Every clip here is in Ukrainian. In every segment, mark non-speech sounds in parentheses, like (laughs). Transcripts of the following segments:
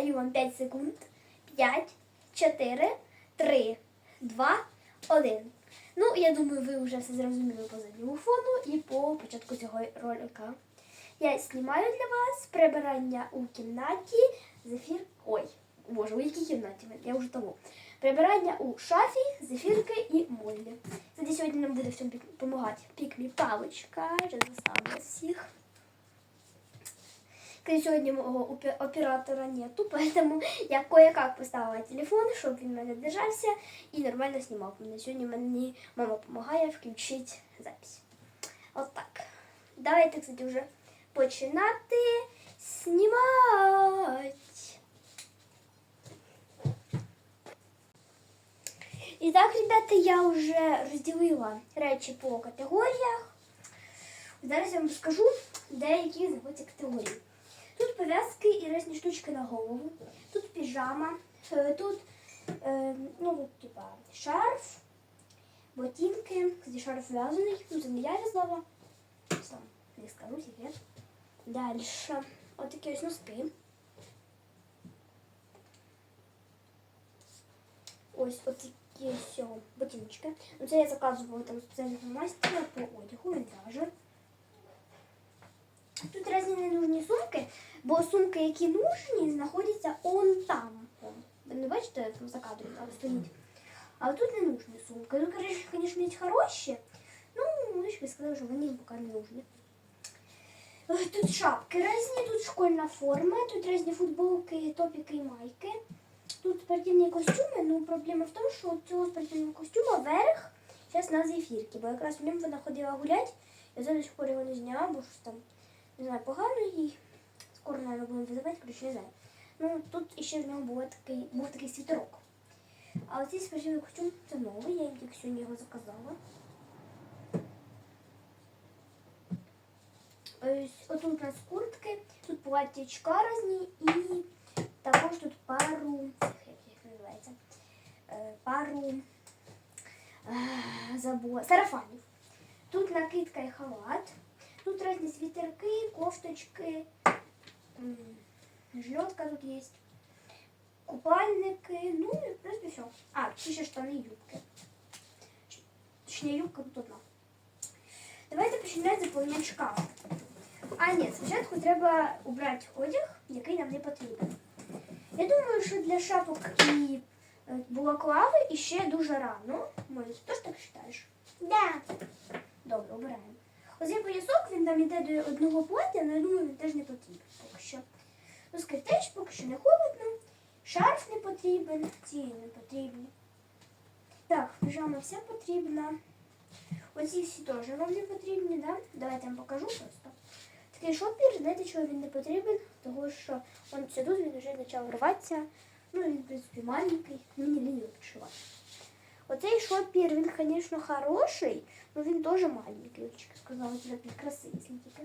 даю вам 5 секунд. 5, 4, 3, 2, 1. Ну, я думаю, ви вже все зрозуміли по задньому фону і по початку цього ролика. Я знімаю для вас прибирання у кімнаті зефір. Ой, боже, у якій кімнаті? Я вже того. Прибирання у шафі, зефірки і Моллі. Тоді сьогодні нам буде в цьому допомагати пікмі паличка. Вже заставила всіх. Сьогодні мого оператора нету, поэтому (laughs) я кое-как поставила телефон, щоб він мене держався і нормально знімав мене. Сьогодні мені мама допомагає включити запись. От так. Давайте, кстати, вже починати знімати. І так, ребята, я вже розділила речі по категоріях. Зараз я вам розкажу, деякі знаходяться категорії. Тут пов'язки і різні штучки на голову. Тут піжама, е, тут е, ну, типа, шарф, ботинки. Кстати, шарф в'язаний. Ну, це не я в'язала. Сам не скажу секрет. Далі. Ось такі ось носки. Ось от такі ось ботиночки. Ну, це я заказувала там спеціального майстера по одягу, він каже. Тут різні ненужні сумки, бо сумки, які нужні, знаходяться он там. Ви не бачите, там за кадром там стоїть. А тут не нужні сумки. Ну, звісно, є хороші. Ну, ви ж би сказали, що вони поки не нужні. Е, Тут шапки різні, тут школьна форма, тут різні футболки, топіки і майки. Тут спортивні костюми, ну проблема в тому, що цього спортивного костюма верх зараз на зефірки, бо якраз в ньому вона ходила гуляти, я зараз пор його не зняла, бо щось там, не знаю, погано їй. Скоро, наверное, будемо визивати, коротше, не знаю. Ну, тут ще в нього був такий, був такий світерок. А оцей спортивний костюм це новий, я тільки сьогодні його заказала. Ось отут у нас куртки, тут платтячка різні і також тут пару, як їх називається, Е, пару е, забула, сарафанів. Тут накидка і халат, тут різні світерки, кофточки, м, жльотка тут є, купальники, ну і в принципі все. А, тут ще штани і юбки. Точніше, юбка тут одна. Давайте починати заповнення шкафу. А ні, спочатку треба убрати одяг, який нам не потрібен. Я думаю, що для шапок і е, балаклави іще дуже рано. Може, ти теж так вважаєш? Да. Добре, обираємо. Оцей поясок, він там іде до одного плаття, але думаю, він теж не потрібен поки що. Носки теж поки що не холодно. Шарф не потрібен, ці не потрібні. Так, піжама вся потрібна. Оці всі теж вам не потрібні, да? Давайте я вам покажу просто. Такий шопір, знаєте, чого він не потрібен? Тому що он тут він вже почав рватися. Ну, він, в принципі, маленький, мені лінію підшивати. Оцей шопір, він, звісно, хороший, але він теж маленький. Очка сказала, для краси, якщо тільки.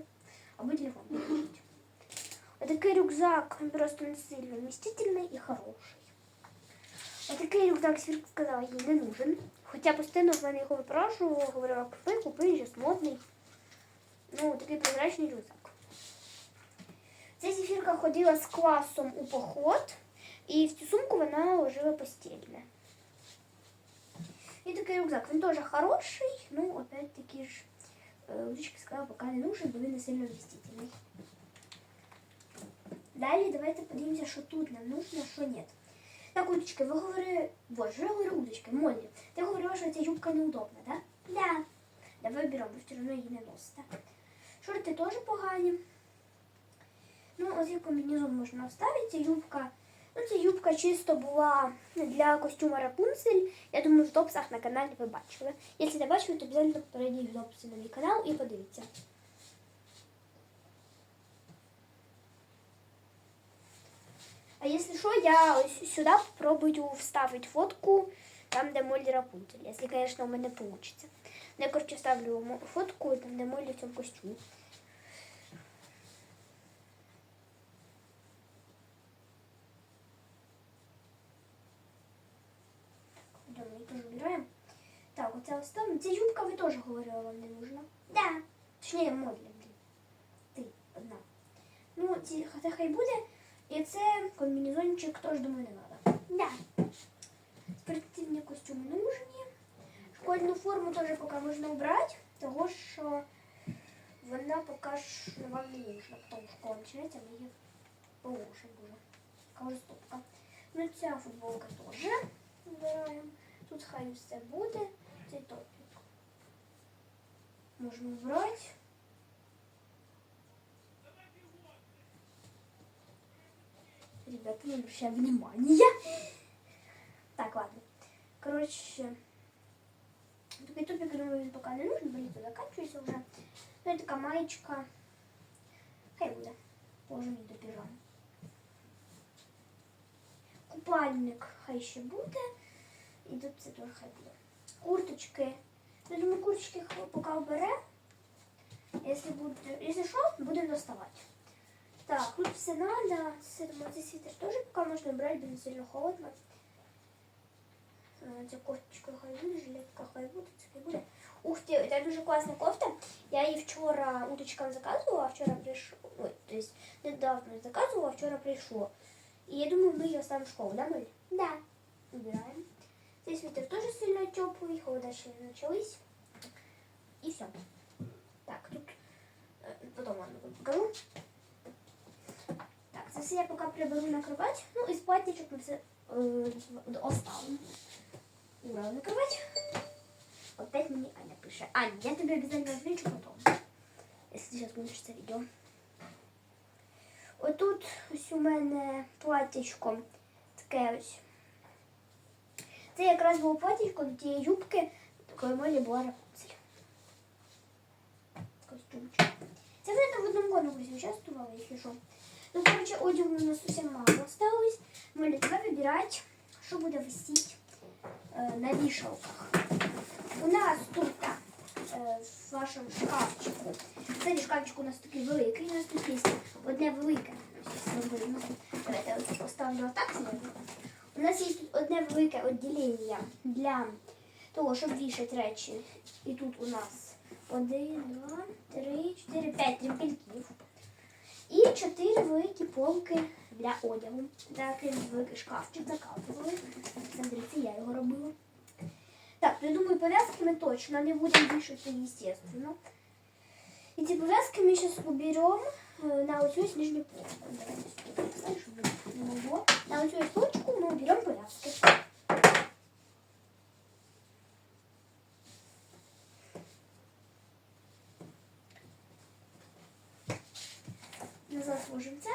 Або телефон положить. Отакий рюкзак, він просто не сильно вмістительний і хороший. Отакий рюкзак, Свірка сказала, їй не нужен. Хоча постійно в мене його випрашувала, говорила, купи, купи, зараз модний. Ну, такий прозрачний рюкзак. Ця зефірка ходила з класом у поход, і в цю сумку вона ложила постільне. І такий рюкзак, він теж хороший, ну, опять-таки ж, Лучка сказала, поки не нужен, бо він не сильно вмістительний. Далі давайте подивимося, що тут нам нужно, а що ні. Так, Удочка, ви говорили, боже, я говорю, Удочка, Моллі, ти говорила, що ця юбка неудобна? Да? Да. Давай беремо, ви все одно її не носите. Шорти теж погані. Ну, ось як комбінезон можна вставити. Юбка. Ну, юбка чисто була для костюма Рапунцель. Я думаю, в дописах на каналі ви бачили. Якщо не бачили, то обов'язково перейдіть в дописи на мій канал і подивіться. А якщо що, я ось сюди спробую вставити фотку там, де Моллі Рапунцель. Якщо, звісно, у мене вийде. Ну, Я, коротше, вставлю фотку, там, де Моллі в цьому костюмі. Добре, ми теж убираємо. Так, оце. Ця юбка ви теж говорила, вам не нужна. Да. Точніше, Моллі, блін. Ти. Ну, ці це хай буде. І це комбінезончик теж думаю не треба. Да. Спортивні костюми нужні. Школьну форму теж поки можна убрати, тому що вона поки що вам не нужна. Потім школа починається, ми її положимо дуже. Така стопка. Ну ця футболка теж. Тут хай все буде. Цей топік. Можна убрати. Ребята, не обращаю внимания. Так, ладно. Короче, тупик тупик, думаю, пока не нужен, болит заканчивается уже. Ну, это такая маечка. Хай буде. Положим її до піжами. Купальник хай ще буде. І тут це теж хай буде. Курточки. Я думаю, курточки хай поки обере. Якщо буде, якщо що, будемо доставати. Так, тут все надо. Цей свитер тоже пока можно брать, будет сильно холодно. Е, Ця кофточка хай буде, жилетка хай буде, це хай буде. Ух ти, це дуже класна кофта. Я її вчора удочкам заказувала, а вчора прийшло. Ой, то есть недавно заказувала, а вчора прийшло. І я думаю, ми її оставимо в школу, да, Моль? Да. Убираем. Цей свитер тоже сильно теплый, холода ще не начались. І все. Так, тут е, потом вам покажу. Так, це я поки приберу на кровать. Ну, і спатничок ми все е, оставимо. Ура, на кровать. Опять мені Аня пише. Аня, я тебе обязательно отвечу потом. Если сейчас получится видео. Отут ось у мене платічко таке ось. Це якраз було платічко до тієї юбки, коли Молі була рапунцель. Костюмчик. Це там в одному конкурсі участвували, якщо що. Ну, короче, одягу у нас совсем мало осталось. Молі, тебе вибирать, що буде висіти е, на вішалках. У нас тут е, в вашому шкафчику. Цей шкафчик у нас такий великий, у нас тут є одне велике. Давайте я поставлю отак. У нас є тут одне велике відділення для того, щоб вішати речі. І тут у нас один, два, три, чотири, п'ять тремпельків. І чотири великі полки для одягу. Такий великий шкафчик заказували. Смотрите, я його робила. Так, ну, я думаю, повязки мы точно не будем вешать, естественно. Эти повязки мы сейчас уберем э, на вот здесь нижнюю полку. Давайте сюда поставим, чтобы не могло. На вот здесь полочку мы уберем повязки. Назад ложим це.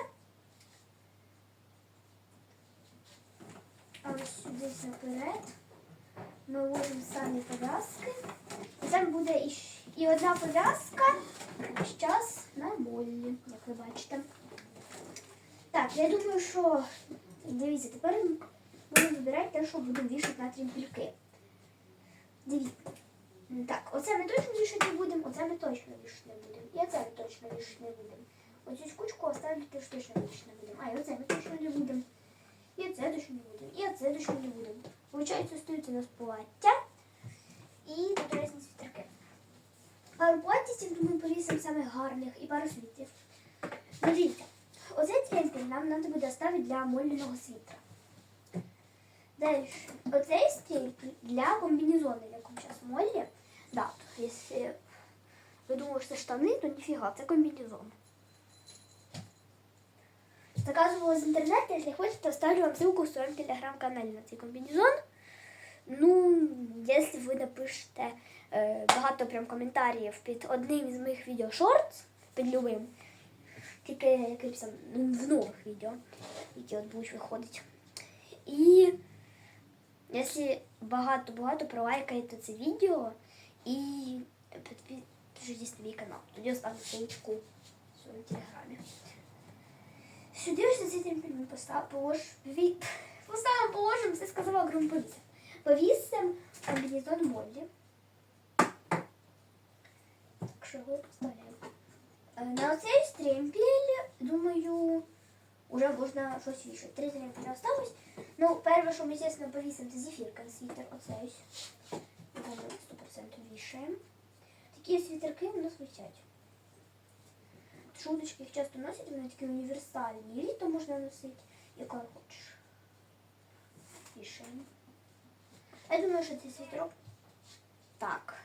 А ось сюди наперед. Ми ложимо самі пов'язки. І там буде і, і одна пов'язка зараз на молі, як ви бачите. Так, я думаю, що дивіться, тепер будемо вибирати те, що будемо вішати на тремпельки. Дивіться. Так, оце ми точно вішати не будемо, оце ми точно вішати не будемо. І оце ми точно вішати не будемо. Оцю кучку оставлю теж точно вішати не будемо. А, і оце ми точно не будемо. І це точно не будемо. І це точно не будемо. Получається, стоїть у нас плаття і тут різні світерки. Пару платтів ми повісимо самих гарних і пару світів. Дивіться, оцей тренькель нам треба буде ставити для мольного світра. Далі, оцей стільки для комбінезону, як зараз молі. Да, якщо ви думаєте, що це штани, то ніфіга, це комбінезон. Заказывала из интернета, если хотите, оставлю вам ссылку в своем телеграм-каналі на цей комбінезон. Ну, якщо ви напишете е, багато прям коментарів під одним із моїх відео шортс, під любим, тільки якимось ну, в нових відео, які от будуть виходити. І якщо багато-багато пролайкаєте це відео і підпишитесь на мій канал, тоді оставлю ссылочку в своєму телеграмі. Темпель ми постав, полож, пові, поставимо, положимо, це сказала громповіся. Повісимо комбінезон Моллі. Так що його поставляємо. Е, На оцей стремпель, думаю, уже можна щось вішати. Три тремпеля осталось. Ну, перше, що ми, звісно, повісимо, це зефірка світер. Оцей. Його ми 100% вішаємо. Такі світерки у нас висять. шуточки їх часто носять, вони такі універсальні. Літо можна носити, і хочеш. Рішення. Я думаю, що цей світерок. Так.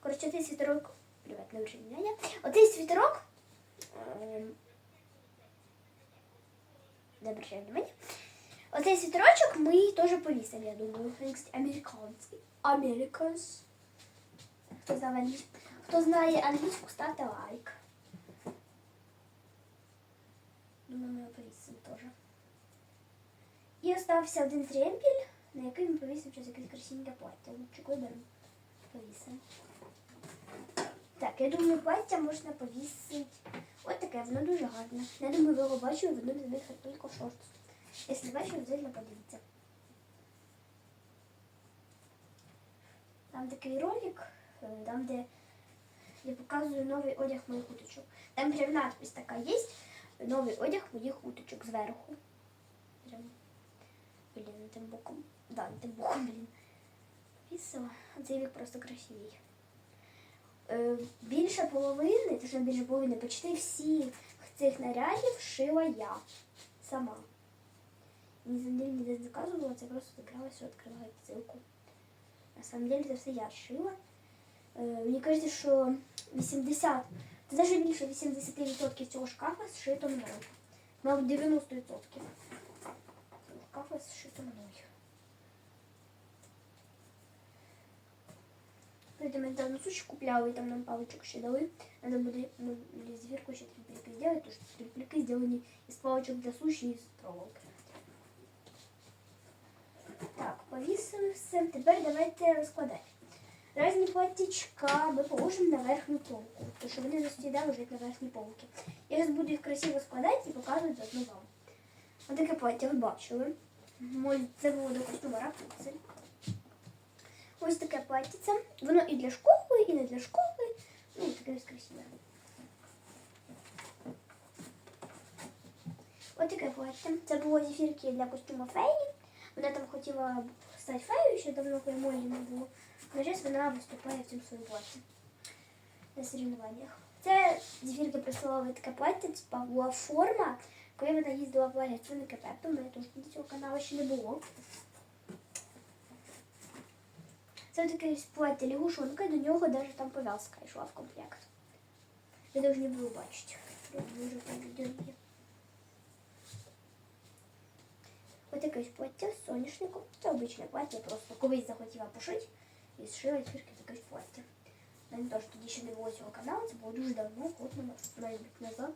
Коротше, цей світерок. Привет, не вже мене. Оцей світерок. ем, Не обращай внимания. Оцей світерочок ми теж повісимо, я думаю. Американський. Americans. Хто знає? Хто знає англійську, ставте лайк. Думаю, ми повісимо теж. І остався один тремпель, на який ми повісимо щось якесь красивеньке плаття. Лучик виберемо. Повісимо. Так, я думаю, плаття можна повісити. Ось таке, воно дуже гарне. Я думаю, ви його бачили в одному з моїх тільки шортс. Якщо бачили, обов'язково подивіться. Там такий ролик, е, там, де я показую новий одяг моїх уточок. Там прям надпись така є. Новий одяг моїх уточок зверху. Прям, блін, тим боком. Да, тим боком, блін. Вісила. Цей вік просто красивий. Е, більше половини, точно більше половини, почти всіх цих нарядів шила я сама. Ніде не заказувала, це просто зігралася, що відкриваю ссылку. На самом деле це все я шила. Е, мені кажеться, що 80, це навіть більше 80% цього шкафа зшито мною. Мабуть, 90% цього шкафа зшито мною. Кстати, ми там суші купляли, і там нам паличок ще дали. Надо буде ну, для зверху ще трипельки сделать, потому что трипельки сделаны из палочек для суші і з проволоки. Так, повісили все. Тепер давайте розкладати. Разні платтячка ми положимо на верхню полку, тому що вони завжди лежать на верхній полці. Я зараз буду їх красиво складати і показувати заодно вам. Ось таке плаття ви бачили. Це було до костюма Рапунцель. Ось таке плаття. Воно і для школи, і не для школи. Ну, таке ось красиве. Ось таке плаття. Це було зефірки для костюму феї. Вона там хотіла стати феєю, ще давно коли Молі не було. На час вона виступає в цьому своєму платі на соревнованнях. Це зефірки присилали таке плаття, типа була форма, коли вона їздила в Лагерцю на Кепету. У мене теж до цього каналу ще не було. Це таке ось плаття лягушонка, до нього навіть там пов'язка йшла в комплект. Ви повинні були бачити. Я Дуже там відео є. Ось таке ось плаття з соняшником. Це обичне плаття, просто колись захотіла пошити і зшила тільки таке ось плаття. У мене теж тоді ще не було цього каналу, це було дуже давно, год на- мабуть, назад.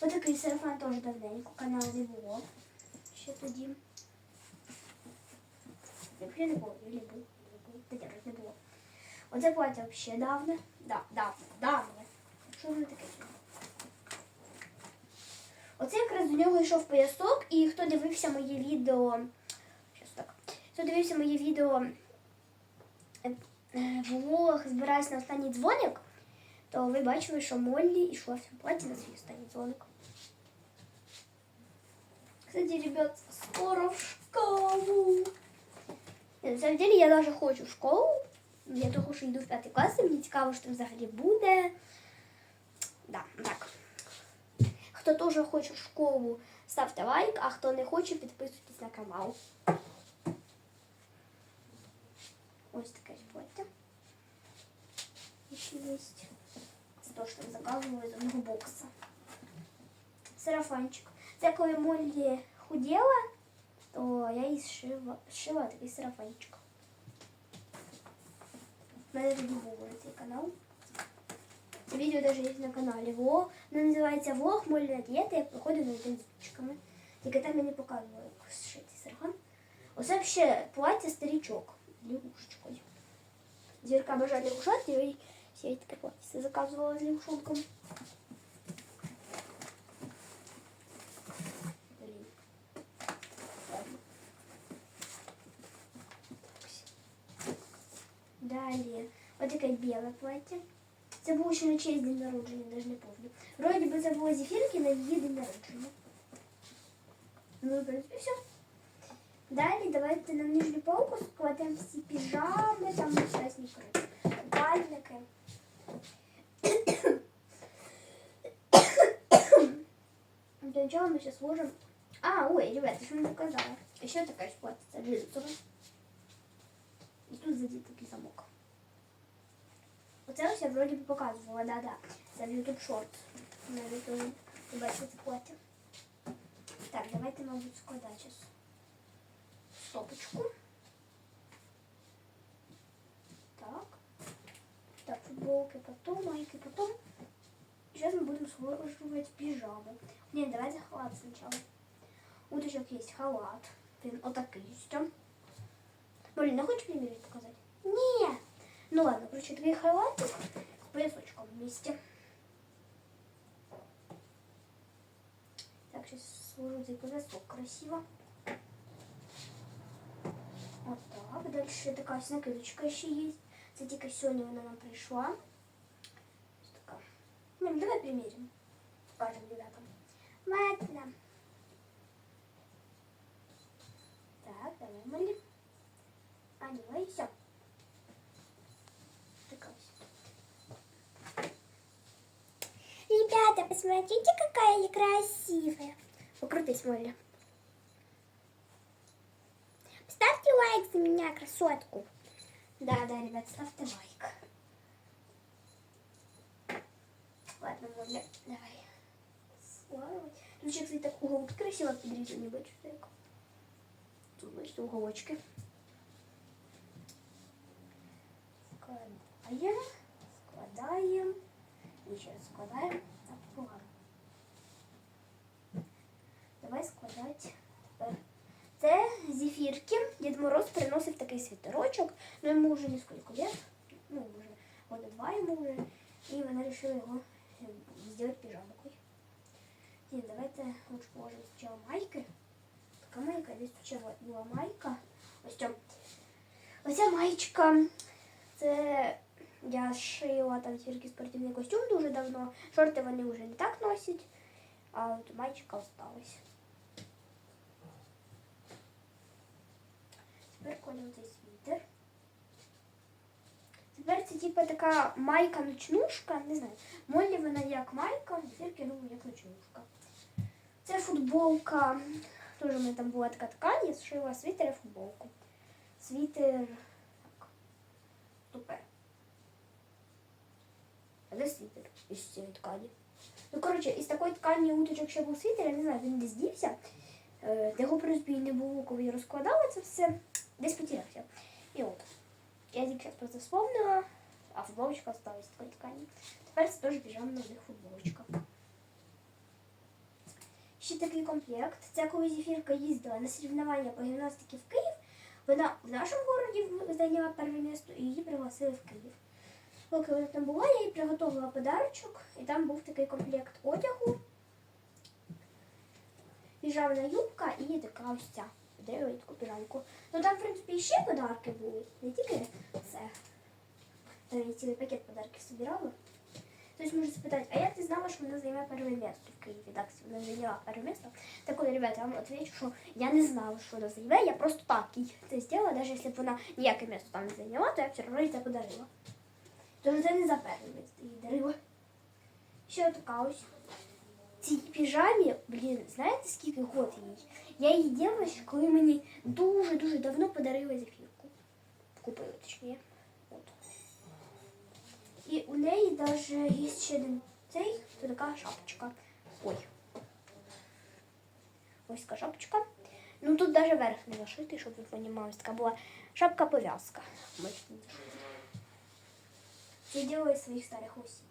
Ось такий сарафан теж давненько, каналу не було. Ще тоді. Взагалі не було, не був, не був, та ні, не було. Оце плаття взагалі давне. Да, давне, давне. Що воно таке? Оце якраз до нього йшов поясок, і хто дивився моє відео. Так. Хто дивився моє відео е, е, влог збираюсь на останній дзвоник, то ви бачили, що Моллі йшла в платі на свій останній дзвоник. Кстати, ребят, скоро в школу. Ні, На самом деле я даже хочу в школу. Я того, що йду в п'ятий клас, і мені цікаво, що там взагалі буде. Да, так. Хто теж хоче в школу, ставте лайк, а хто не хоче, підписуйтесь на канал. Ось таке ось плаття. І ще є. Це теж там заказували з одного бокса. Сарафанчик. Це коли Моллі худела, То я їй зшила, зшила такий сарафанчик. У мене тоді був цей канал. Відео навіть є на каналі. Влог. Воно називається влог Моліна дієта, як проходить на день з ручками. Тільки там я не показувала, як зшити сарафан. Оце ще плаття старічок лягушечкою. Зірка бажає лягушат, і я таке плаття заказувала з лягушонком. Далі, отаке біле плаття. Це було еще на честь день народження, даже не помню. Вроде бы це було зефірки на її день народження. Ну, в принципі, все. Далее, давайте на нижню полку складемо все пижамы, там нещасні крики, бальники. Для чего мы сейчас сложим? А, ой, ребята, что не показала. Еще такая ситуация, джинсовая. І тут сзади такий замок. Оце ось я вроді би показувала, да-да. Це в YouTube Short. На YouTube ви бачите це плаття. Так, давайте, мабуть, складати зараз стопочку. Так. Так, футболки потом, майки потом. Сейчас мы будем сложивать пижаму. Нет, давайте халат сначала. Уточек есть халат. Він отакий ось. Блин, ну хочешь примерить показать? Не. Ну ладно, короче, такой халатик с поясочком вместе. Так, сейчас сложу цей поясок красиво. Вот так. Дальше такая ось накидочка еще есть. Це тільки сьогодні вона нам прийшла. Ось така. Ну, давай примерим. Покажем ребятам. Ладно. Так, давай, Молли. Ось. Ребята, посмотрите, какая я красивая. Покрутись, Молли. Ставьте лайк за меня, красотку. Да, да, ребят, ставьте лайк. Ладно, Молли, давай. Складывай. Тут еще, кстати, так уголки красиво подрезаны, бачите, так. Тут, бачите, уголочки. Складаем, складаем. Еще раз складаем. Так, погано. Давай складати тепер. Це зефірки. Дід Мороз приносив такий світерочок. Ну йому вже несколько лет. Ну, вже года два йому вже. І вона вирішила його зробити піжамкою. Ні, давайте лучше положимо спочатку майки. Така майка, десь ще була майка. Ось ця. Оця маєчка. Це я шила там тільки спортивний костюм дуже давно. Шорти вони вже не так носять, а от маєчка осталась. Тепер кладемо цей світер. Тепер це типу така майка-ночнушка, не знаю. Молі вона як майка, тільки ну як ночнушка. Це футболка. Теж у мене там була така ткань, я зшила світер і футболку. Світер так. Тупе. А де світер із цієї ткані? Ну, коротше, із такої ткані уточок ще був світер, я не знаю, він десь дівся. Е, Його в не було, коли я розкладала це все. Десь потерявся. І от. Я тільки про вспомнила, а футболочка осталась з такої ткані. Тепер це теж піжамна в них футболочка. Ще такий комплект. Це коли Зефірка їздила на соревновання по гімнастиці в Київ. Вона в нашому городі зайняла перше місце і її пригласили в Київ. Поки вона там була, я їй приготувала подарочок, і там був такий комплект одягу, піжамна юбка і така ось ця. Таку піжамку. Ну там, в принципі, ще подарки були, не тільки це. Там я цілий пакет подарків збирала. Хтось може спитати, а як ти знала, що вона займе перше місце в Києві? Так, вона зайняла перше місце. Так ребята, я вам отвечу, що я не знала, що вона займе, я просто так їй це зробила, навіть якщо б вона ніяке місце там не зайняла, то я б все одно їй це подарила. Тож це не за перше місце їй дарила. Ще така ось. Цій піжамі, знаєте, скільки год їй? Я її діла, коли мені дуже-дуже давно подарили зефірку. Купили, точніше. От. І у неї навіть є ще один цей, це така шапочка. Ой. Ось така шапочка. Ну тут навіть верх не зашитий, щоб ви розуміли. Така була шапка-пов'язка. Бачите, не зашита. Я делаю из своих старых усилий.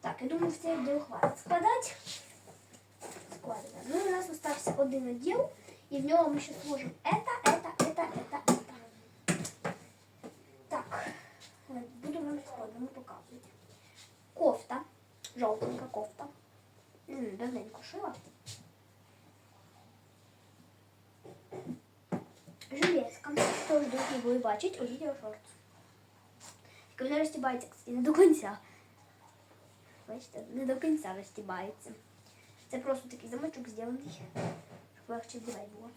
Так, я думаю, все відділ хватить складати. Складено. Ну, у нас остався один відділ, і в нього ми ще сложимо это, это, это, это, это. Так, е, буду вам складно показувати. Кофта, жовтенька кофта. М, Давненько шила. Железка. Тоже должны були бачити у відео Кавалер розтібається, кстати, не до кінця. Бачите, не до кінця розтібається. Це просто такий замочок зроблений, щоб легше дівай було.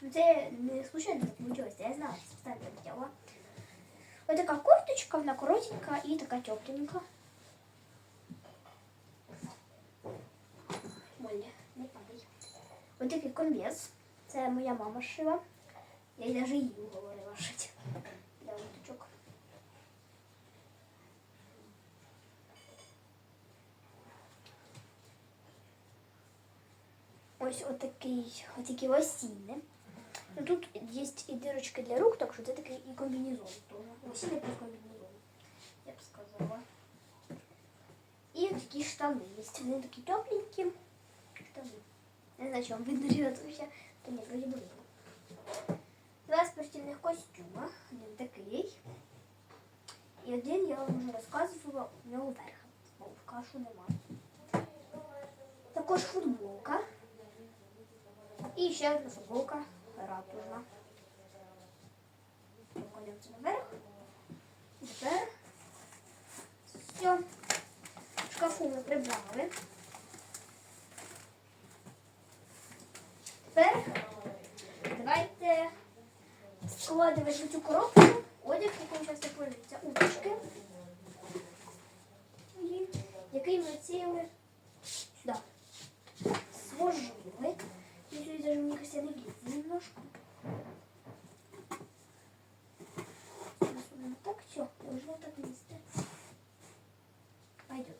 Ну, це не случайно так получилось, я знала, що спеціально так делала. Ось така кофточка, вона коротенька і така тепленька. Молі, не падай. Ось такий комбез. Це моя мама шила. Я й навіть їй говорила шити. Для ниточок. Ось отакий, отакі лосіни. Ну, тут є і дирочки для рук, так що це такий і комбінезон теж. Лосіни плюс комбінезон, я б сказала. І такі штани є. Вони такі тепленькі. Штани. Не знаю, чи вам (laughs) видно ребят вообще. Та ні, вроде би видно. Два спортивних костюма. Один такий. І один я вам вже розказувала, у нього верх. В кашу нема. Також футболка. І ще одна футболка ратужна. Покладемо наверх. Тепер все. Шкафу ми прибрали. складемо в цю коробку одяг, який зараз пользується уточки, І який ми цілили сюди. Сложили. И здесь даже, мне кажется, не влезет немножко. Засунем так, все, должно так влезть. Пойдет.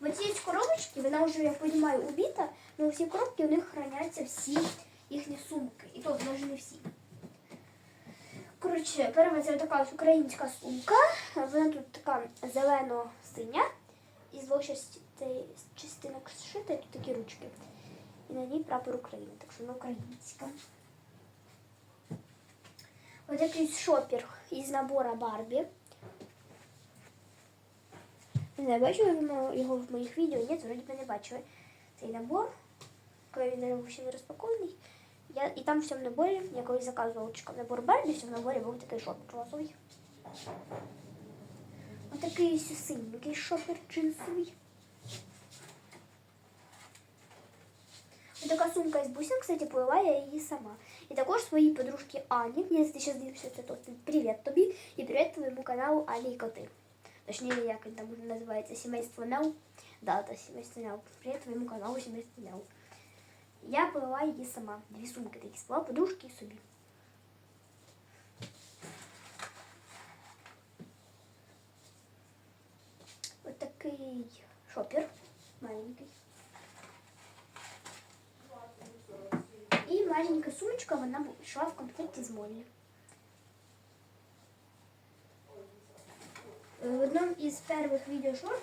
Вот есть коробочки, вона уже, я понимаю, убита, но все коробки у них хранятся всі їхні сумки. І то даже не всі. Коротше, перша це така українська сумка. Вона тут така зелено-синя. І з двох частинок зшита, тут такі ручки. І на ній прапор України, так що вона українська. Ось якийсь шопер із набора Барбі. Не знаю, бачили його в моїх відео? Ні, вроді би не бачили. Цей набор, коли він ще не розпакований. Я, і там в цьому наборі, я колись заказувала набор Барбі, в цьому наборі був такий шопер розовий. Ось такий синенький шопер джинсовий. Така сумка із бусин, кстати, плела я її сама. І також своїй подружці Ані. Якщо ти зараз дивишся це, то привіт тобі і привіт твоєму каналу Ані і коти. Точніше, як він там називається Сімейство Нел. Да, це Сімейство Нел. Привіт твоєму каналу Сімейство Нел. Я плела її сама. Дві сумки такі сплела, подружки і собі. Ось такий шопер маленький. И маленькая сумочка, она шла в комплекте с Молли. Э, В одном из первых видео шорт,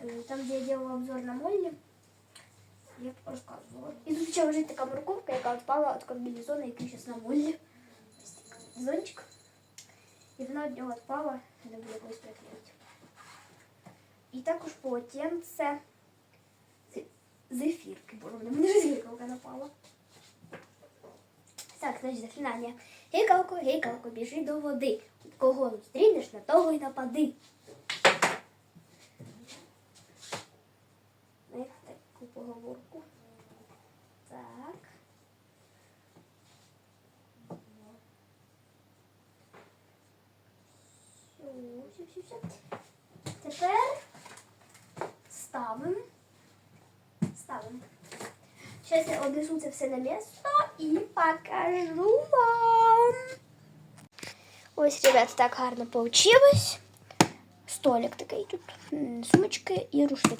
э, там, где я делала обзор на Молли, я рассказывала. И тут еще лежит такая морковка, яка отпала от комбінезона, який зараз на такий Зончик. І вона від нього відпала, треба буде якось приклеїти. І також полотенце зефірки, бо мене зефірка напала. Так, значить, заклинання. Гейкалко, гейкалко, біжи до води. Кого зустрінеш, на того й напади. поговорку. Так. Все, все, все, все. Тепер ставимо. Ставимо. Сейчас я однесу це все на місце і покажу вам. Ось, ребят, так гарно получилось. Столик такий тут, м, сумочки і рушник.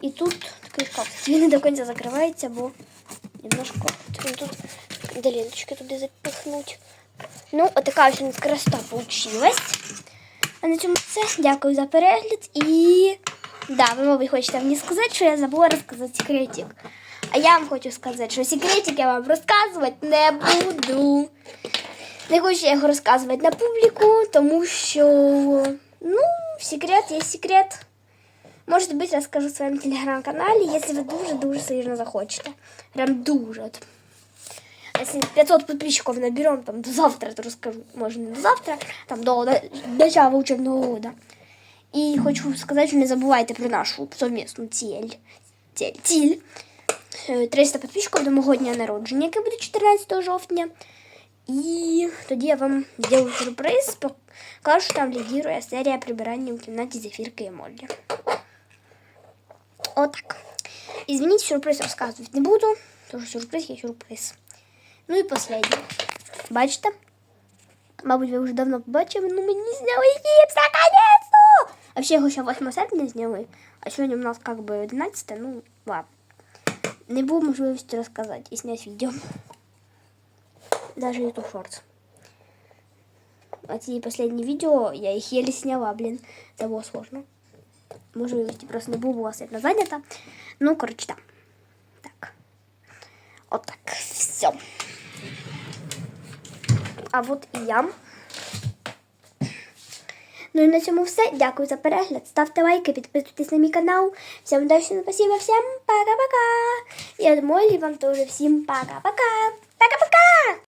І тут шкаф. Він не до кінця закривається, бо немножко тут доліночки туди запихнуть. Ну, отака ось нас красота получилась. А на цьому все. Дякую за перегляд. І да, ви, мабуть, хочете мені сказати, що я забула розказати секретик. А я вам хочу сказати, що секретик я вам розказувати не буду. Не хочу я його розказувати на публіку, тому що, ну, секрет є секрет. Может быть, расскажу в своем телеграм-канале, если вы дуже-дуже сильно захочете. Прям дуже. От. Если 500 подписчиков наберем, там до завтра, то расскажу. Может, не до завтра, там до, до начала учебного года. І хочу сказати, що не забувайте про нашу совмісну ціль. Ціль. ціль. Е, 300 підписчиків до мого дня народження, яке буде 14 жовтня. І тоді я вам зроблю сюрприз, покажу, що там лідірує серія прибирання у кімнаті Зефірки і Моллі. Отак. извините, сюрприз рассказывать не буду. Тоже сюрприз є сюрприз. Ну і последнє. Бачите? Мабуть, ви вже давно побачили, ну мені зняли гіпс, наконец-то! А ще його ще 8 серпня зняли, а сьогодні у нас как бы 11, ну ладно. Не було можливості розказати і зняти відео. Даже YouTube Shorts. А ці последні відео я їх еле сняла, блін. Це було сложно. Можливості просто не було, була сильно зайнята. Ну, коротше, так. Так. Отак. Все. А от і я. Ну і на цьому все. Дякую за перегляд. Ставте лайки, підписуйтесь на мій канал. Всем удачи, спасибо, всем пока-пока. Я думаю, вам тоже всем пока-пока. Пока-пока.